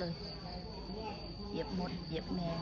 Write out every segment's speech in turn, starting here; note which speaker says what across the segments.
Speaker 1: เลย เหยียบหมด เหยียบแมง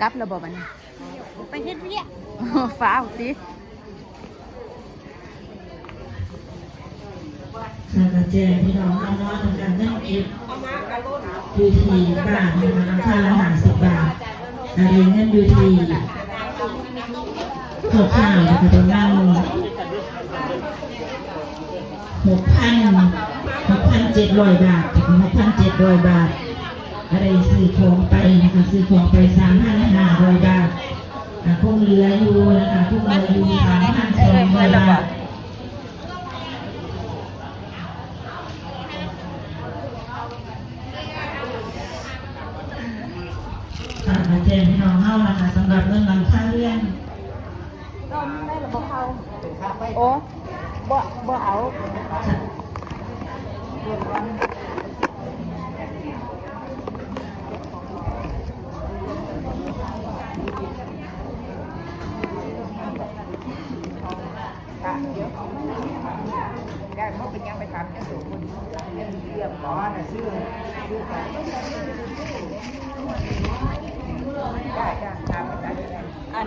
Speaker 1: กลับระบบมัน
Speaker 2: ไปเฮ็ดเวียก
Speaker 1: ฟ้าวติ
Speaker 3: ค่ะกระแจงพี่น้องเอาน้อยทำการเล่นเก็บอยู่ที่บ้านนะคะค่าละห้าสิบบาทอะไรเงินอยู่ที่หกข้าวนะคะประมาณหกพันหกพันเจ็ดร้อยบาทถึงหกพันเจ็ดร้อยบาท อะไรซื้อของไปนะคะซื้อของไปสามพันห้าร้อยบาทคงเหลืออยู่นะคะคงเหลืออยู่สามพันสองร้อยบาทค่ะมาแจ้งพี่น้องเฮานะคะสำหรับเรื่องลังค่าเรื่อง
Speaker 2: ได้หระบบเขาโอ้บ่บ่เอาะค่ะเดี๋ยวได้เพราะเป็นยังไปถามเจ้าสูงคนเรียบร้อยน่ะซื้อซื้ อของได้จ้ะถามไปได้เลยอัน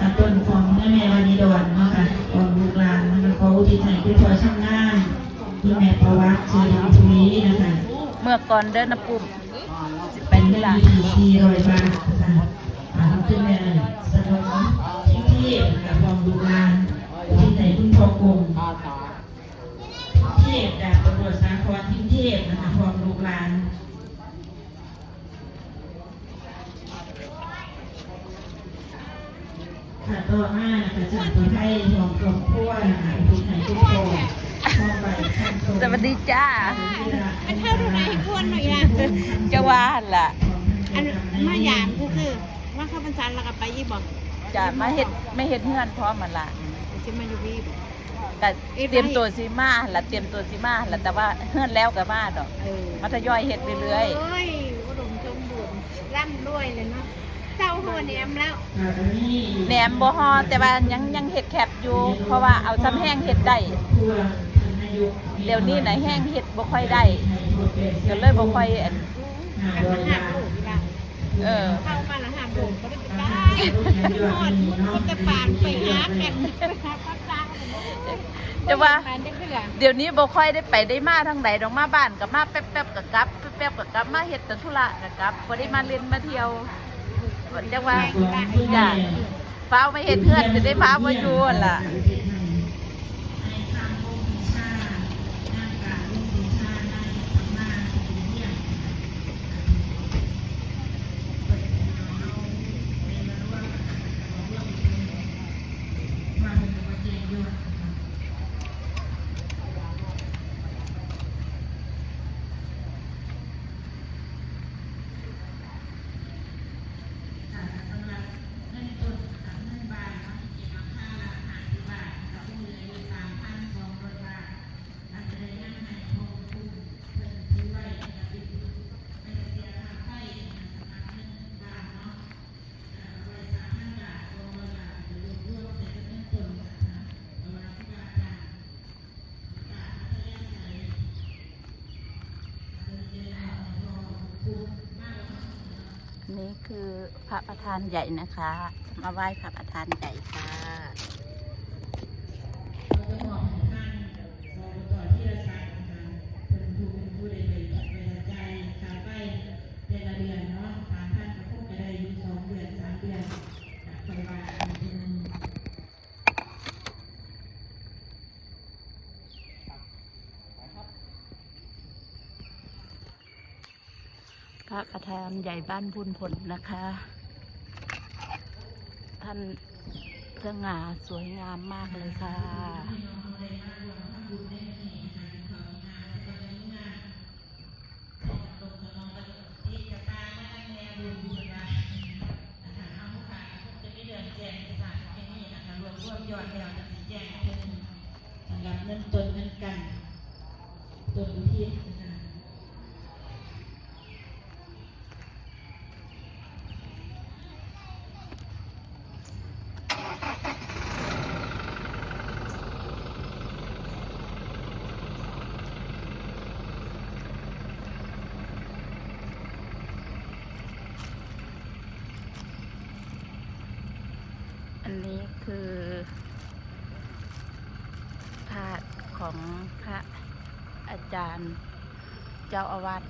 Speaker 3: อะต้นของแม่แม่วานิดอนเนาะค่ะของลูกหลานนะคะเขาที่ไหนที่พอช่างงานที่แม่ประวัติชื่อดังทุยนะคะ
Speaker 1: เมื่อก่อนเดินนะปุ่มสิไป
Speaker 3: เป็น
Speaker 1: ที่
Speaker 3: เงิน
Speaker 1: ร้าน
Speaker 3: อยู่ที่สี่ร้อยบาทนะคะอ่าคุณแม่สนมที่เท พนะคะของลูกหลานที่ไหนคุณพ่อกงเทพดาบตำรวจสาครทิ้งเทพนะคะของลูกหลานค่ะต่อมานะคะจากประเทศของครอบครัวนะคะคุณไหนทุกคนมอบใบข้าง
Speaker 1: สวัสดีจ้า
Speaker 2: อันเท่าดูไหนควรหน่อยนะ
Speaker 1: จะว่าหั่นล่ะ
Speaker 2: อันมายามก็คือว่าเข้าพรรษาแล้วก็ไปยี่บอก
Speaker 1: จะมาเฮ็ดไม่เฮ็ดเฮือนพร้อมมันล่ะ
Speaker 2: จะมาอยู่วีบอก
Speaker 1: แต่เตรียมตัวสิมาหั่นล่ะเตรียมตัวสิมาหั่นล่ะแต่ว่าเฮือนแล้วก็มาดอก
Speaker 2: เออ
Speaker 1: มาทยอยเฮ็ดเรื่อย
Speaker 2: เอ้ยอุดมสมบูรณ์ร่ำรวยเลยเนาะเศร้าหัวแหนมแล้ว
Speaker 1: ๆแหนมบ่ฮอแต่ว่ายังยังเฮ็ดแคบอยู่ เพราะว่าเอาซ้ำแห้งเฮ็ดได้เดี๋ยวนี้ไหนะแห้งเฮ็ดบ่ค่อยได้ก็เลยบ่ค่อยอัน
Speaker 2: อันมันหักลูกละ
Speaker 1: เออ
Speaker 2: เข้ามาแล้วหักลูกก็ได้ได้ห มดมันจะปานไปหากันไปหาพักตา
Speaker 1: แต่ว่า
Speaker 2: ปานจะเกลือ
Speaker 1: เดี๋ยวนี้บ่ค่อยได้ไปได้มาทางใดดอกมาบ้านกับมาแป๊บๆกับกลับแป๊บๆกับกลับมาเฮ็ดแต่ธุระกับกลับบ่ได้มาเล่นมาเที่ยวจังว่าจ้ะฟ้าวไม่เฮ็ดเพื่อนจะได้ฟ้าวบ่อยู่นั่นล่ะ your นี่คือพระประธานใหญ่นะคะ มาไหว้พระประธานใหญ่ค่ะ ระประธานใหญ่บ้านบุญผลนะคะ ท่านสง่าสวยงามมากเลยค่ะ
Speaker 3: สำหรับเงินตนเงินกันตนอุทิศนะคะ
Speaker 1: อันนี้คือธาตุของพระอาจารย์เจ้าอาวาส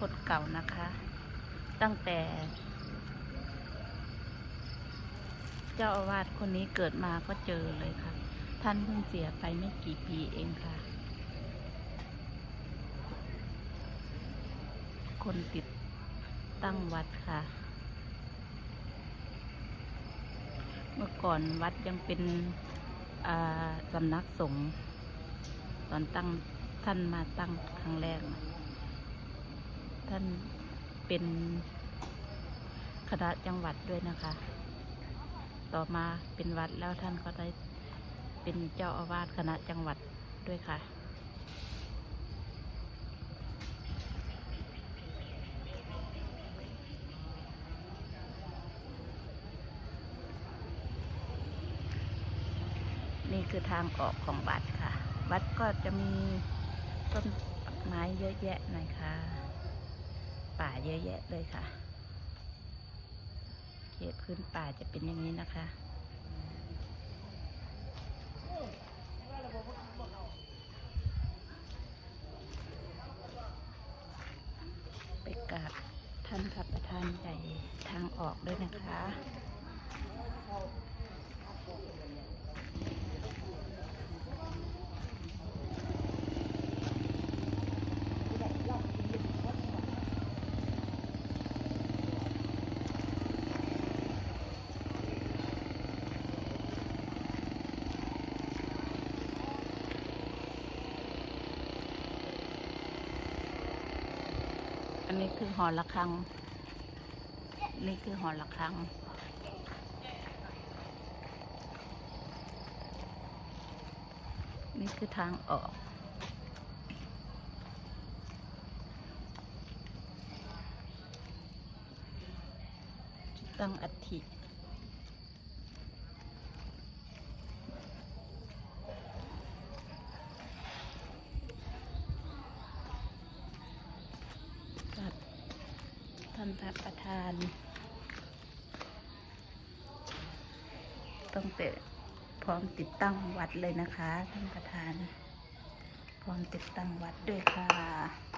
Speaker 1: คนเก่านะคะ ตั้งแต่ เจ้าอาวาสคนนี้เกิดมาก็เจอเลยค่ะ ท่านเพิ่งเสียไปไม่กี่ปีเองค่ะ คนติดตั้งวัดค่ะ เมื่อก่อนวัดยังเป็นสำนักสงฆ์ตอนตั้งท่านมาตั้งครั้งแรก ท่านเป็นคณะจังหวัดด้วยนะคะ ต่อมาเป็นวัดแล้วท่านก็ได้เป็นเจ้าอาวาสคณะจังหวัดด้วยค่ะ นี่คือทางออกของวัดค่ะ วัดก็จะมีต้นไม้เยอะแยะหน่อยค่ะ ป่าเยอะแยะเลยค่ะ เขตพื้นป่าจะเป็นอย่างนี้นะคะไปกราบท่านพระประธานใหญ่ทางออกด้วยนะคะ อันนี้คือหอระฆัง นี่คือหอระฆัง นี่คือทางออก ตั้งอัฐิกับท่านพระประธาน ต้องเตะพร้อมติดตั้งวัดเลยนะคะท่านประธาน พร้อมติดตั้งวัดด้วยค่ะ